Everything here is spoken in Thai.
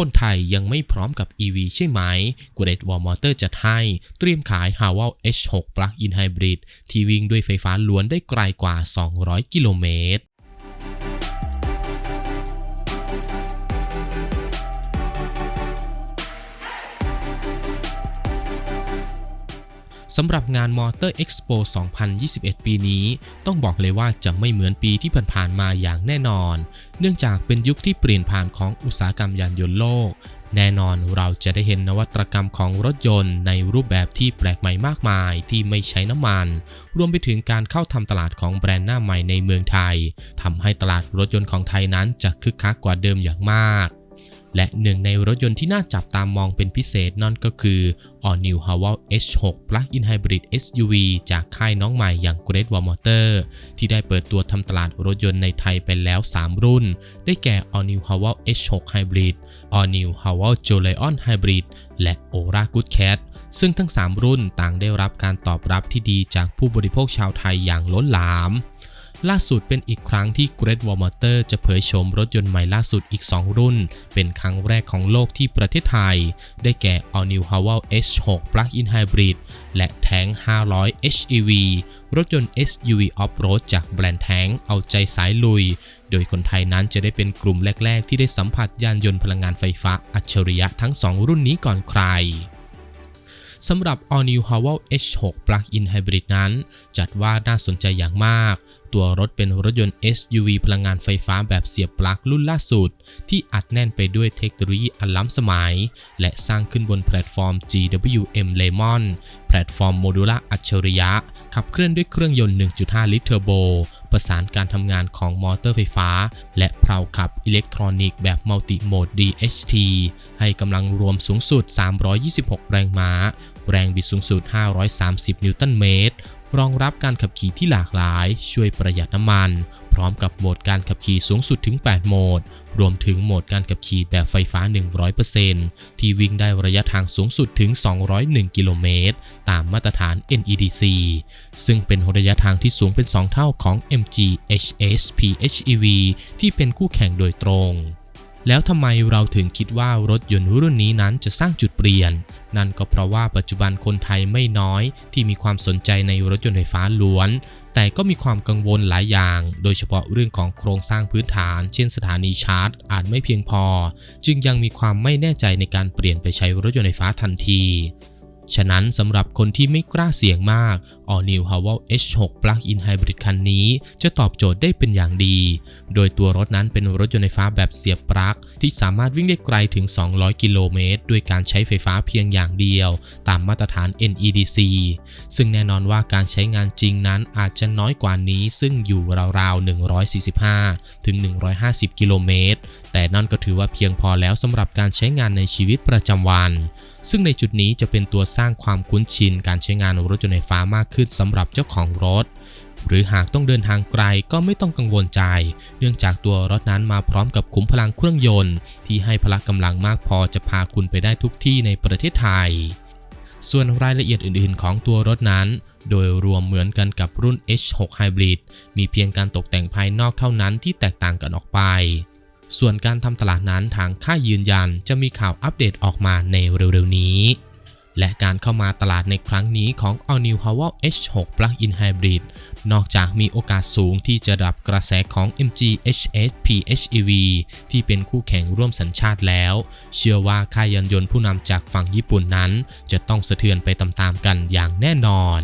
คนไทยยังไม่พร้อมกับ EV ใช่ไหม g r e a t Wall Motor จัดให้ เตรียมขาย h a w a l H6 Plug-in Hybrid ที่วิ่งด้วยไฟฟ้าล้วนได้ไกลกว่า 200 กิโลเมตร สำหรับงาน Motor Expo 2021 ปีนี้ ต้องบอกเลยว่าจะไม่เหมือนปีที่ผ่านๆมาอย่างแน่นอน เนื่องจากเป็นยุคที่เปลี่ยนผ่านของอุตสาหกรรมยานยนต์โลก แน่นอนเราจะได้เห็นนวัตกรรมของรถยนต์ในรูปแบบที่แปลกใหม่มากมายที่ไม่ใช้น้ำมัน รวมไปถึงการเข้าทำตลาดของแบรนด์หน้าใหม่ในเมืองไทยทำให้ตลาดรถยนต์ของไทยนั้นจะคึกคักกว่าเดิมอย่างมาก และหนึ่งในรถยนต์ที่น่าจับตามองเป็นพิเศษนั่นก็คือ All New h a w a l H6 Plug-in Hybrid SUV จากค่ายน้องใหม่อย่าง Great Wall Motor ที่ได้เปิดตัวทำตลาดรถยนต์ในไทยไปแล้ว 3 รุ่น ได้แก่ All New h a w a l H6 Hybrid All New h a w a l j o l e o n Hybrid และ Ora Good Cat ซึ่งทั้ง 3 รุ่นต่างได้รับการตอบรับที่ดีจากผู้บริโภคชาวไทยอย่างล้นหลาม ล่าสุดเป็นอีกครั้งที่ Great Wall Motor จะเผยโฉมรถยนต์ใหม่ล่าสุดอีก 2 รุ่น เป็นครั้งแรกของโลกที่ประเทศไทย ได้แก่ All New h a w a l H6 Plug-in Hybrid และ Tank 500 HEV รถยนต์ SUV Off-road จากแบรนด์ Tank เอาใจสายลุย โดยคนไทยนั้นจะได้เป็นกลุ่มแรก ๆ ที่ได้สัมผัสยานยนต์พลังงานไฟฟ้าอัจฉริยะทั้ง 2 รุ่นนี้ก่อนใคร สำหรับ All New h a w a l H6 Plug-in Hybrid นั้น จัดว่าน่าสนใจอย่างมาก ตัวรถเป็นรถยนต์ SUV พลังงานไฟฟ้าแบบเสียบปลั๊กรุ่นล่าสุด ที่อัดแน่นไปด้วยเทคโนโลยีอันล้ำสมัย และสร้างขึ้นบนแพลตฟอร์ม GWM Lemon แพลตฟอร์มโมดูล่าอัจฉริยะ ขับเคลื่อนด้วยเครื่องยนต์ 1.5 ลิตรเทอร์โบ ประสานการทำงานของมอเตอร์ไฟฟ้า และเพลาขับอิเล็กทรอนิกส์แบบมัลติโหมด DHT ให้กำลังรวมสูงสุด 326 แรงม้า แรงบิดสูงสุด 530 นิวตันเมตร รองรับการขับขี่ที่หลากหลาย ช่วยประหยัดน้ำมัน พร้อมกับโหมดการขับขี่สูงสุดถึง 8 โหมด รวมถึงโหมดการขับขี่แบบไฟฟ้า 100%ที่วิ่งได้ระยะทางสูงสุดถึง 201 กิโลเมตร ตามมาตรฐาน NEDC ซึ่งเป็นระยะทางที่สูงเป็น 2 เท่าของ MG HS PHEV ที่เป็นคู่แข่งโดยตรง แล้วทำไมเราถึงคิดว่ารถยนต์รุ่นนี้นั้นจะสร้างจุดเปลี่ยน นั่นก็เพราะว่าปัจจุบันคนไทยไม่น้อยที่มีความสนใจในรถยนต์ไฟฟ้าล้วน แต่ก็มีความกังวลหลายอย่าง โดยเฉพาะเรื่องของโครงสร้างพื้นฐาน เช่นสถานีชาร์จ อาจไม่เพียงพอ จึงยังมีความไม่แน่ใจในการเปลี่ยนไปใช้รถยนต์ไฟฟ้าทันทีฉะนั้นสำหรับคนที่ไม่กล้าเสี่ยงมาก All New h a w a l H6 Plug-in Hybrid คันนี้ จะตอบโจทย์ได้เป็นอย่างดี โดยตัวรถนั้นเป็นรถยนต์ไฟฟ้าแบบเสียบปลั๊กที่สามารถวิ่งได้ไกลถึง 200 กิโลเมตรด้วยการใช้ไฟฟ้าเพียงอย่างเดียว ตามมาตรฐาน NEDC ซึ่งแน่นอนว่าการใช้งานจริงนั้นอาจจะน้อยกว่านี้ซึ่งอยู่ราวๆ 145 ถึง 150 กิโลเมตร แต่นั่นก็ถือว่าเพียงพอแล้วสำหรับการใช้งานในชีวิตประจำวัน ซึ่งในจุดนี้จะเป็นตัวสร้างความคุ้นชินการใช้งานรถยนต์ไฟฟ้ามากขึ้นสำหรับเจ้าของรถ หรือหากต้องเดินทางไกลก็ไม่ต้องกังวลใจ เนื่องจากตัวรถนั้นมาพร้อมกับขุมพลังเครื่องยนต์ ที่ให้พละกำลังมากพอจะพาคุณไปได้ทุกที่ในประเทศไทย ส่วนรายละเอียดอื่น ๆ ของตัวรถนั้น โดยรวมเหมือนกันกับรุ่น H6 Hybrid มีเพียงการตกแต่งภายนอกเท่านั้นที่แตกต่างกันออกไป ส่วนการทำตลาดนั้นทางค่ายยืนยันจะมีข่าวอัปเดตออกมาในเร็วๆนี้ และการเข้ามาตลาดในครั้งนี้ของ All New h a w a l H6 Plug-in Hybrid นอกจากมีโอกาสสูงที่จะดับกระแสของ MG HS PHEV ที่เป็นคู่แข่งร่วมสัญชาติแล้ว เชื่อว่าค่ายยานยนต์ผู้นำจากฝั่งญี่ปุ่นนั้น จะต้องสะเทือนไปตามๆกันอย่างแน่นอน